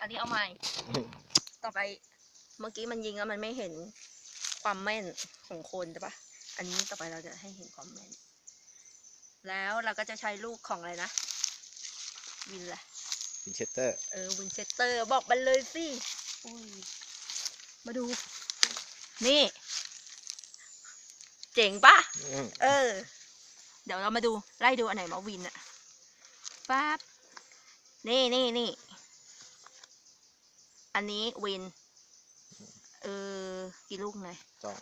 อันนี้เอาใหม่ ต่อไป เมื่อกี้มันยิงแล้วมันไม่เห็นความแม่นของคนใช่ปะอันนี้ต่อไปเราจะให้เห็นความแม่น แล้วเราก็จะใช้ลูกของอะไรนะ วินแหละวินเชสเตอร์ เออ วินเชสเตอร์ บอกมันเลยสิ อุ้ย มาดู นี่ เจ๋งปะอืมเออ เดี๋ยวเรามาดู ไล่ดูอันไหนมาวินอะปั๊บ นี่นี่นี่ อันนี้วิน เออ กี่ลูกไงสอง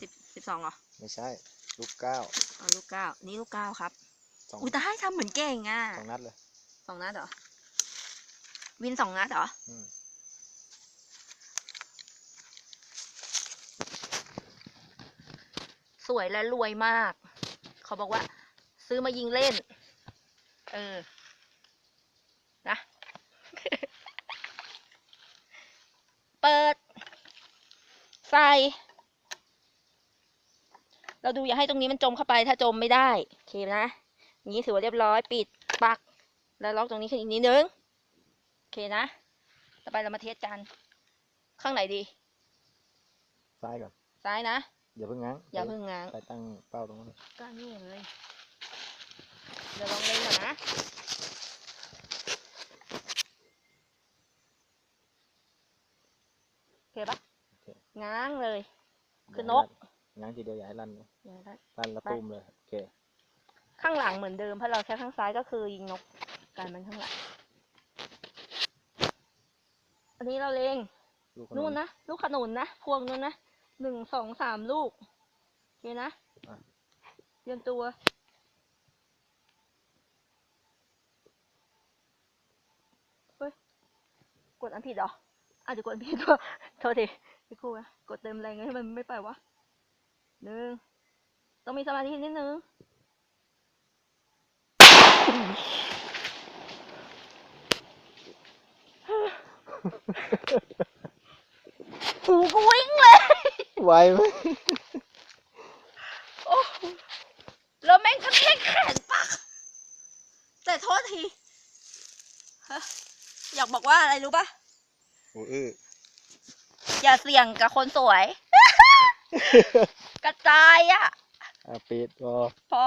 สิบสิบสองเหรอ ไม่ใช่ ลูกเก้าเอาลูกเก้า นี่ลูกเก้าครับ สองอุ้ยตายทำเหมือนเก่งอะสองนัดเลย สองนัดเหรอ วินสองนัดเหรอ อืมสวยและรวยมาก เขาบอกว่า ซื้อมายิงเล่น เออ นะ ปิด ใส่ เราดูอย่าให้ตรงนี้มันจมเข้าไปถ้าจมไม่ได้โอเคนะอย่างนี้ถือว่าเรียบร้อยปิดปัก แล้วล็อกตรงนี้ขึ้นอีกนิดนึงโอเคนะ ต่อไปเรามาเทสกันข้างไหนดี ซ้ายก่อน ซ้ายนะ อย่าเพิ่งง้าง อย่าเพิ่งง้าง ไปตั้งเป้าตรงนั้นเลยก็นี่เลยเดี๋ยวลองเล่นก่อนนะ โอ เคปะง้างเลย คือนก ง้างทีเดียวอย่าให้ลั่นนะเดี๋ยวนะลั่นแล้วไปตุ้มเลย โอเค ข้างหลังเหมือนเดิมเพราะเราใช้ข้างซ้ายก็คือยิงนกกันมันข้างหลัง อันนี้เราเล็งลูกขนู่นนะ ลูกขนุนนะ พวงนู่นนะ หนึ่งสองสามลูกโอเคนะอะเตรียมตัวเฮ้ย กดอันผิดเหรอ อาจจะเดี๋ยวกดอันผิดว่ะโทษทีพี่ครูนะกดเต็มแรงให้มันไม่ไปวะหนึ่งต้องมีสมาธินิดนึงหูกูวิ่งเลยไวไหมโอ้แล้วแม่งก็แค่แขนปัก แต่โทษทีฮะอยากบอกว่าอะไรรู้ปะ โอ้อื้ออย่าเสี่ยงกับคนสวย กระจายอะอะปิดพอ พอ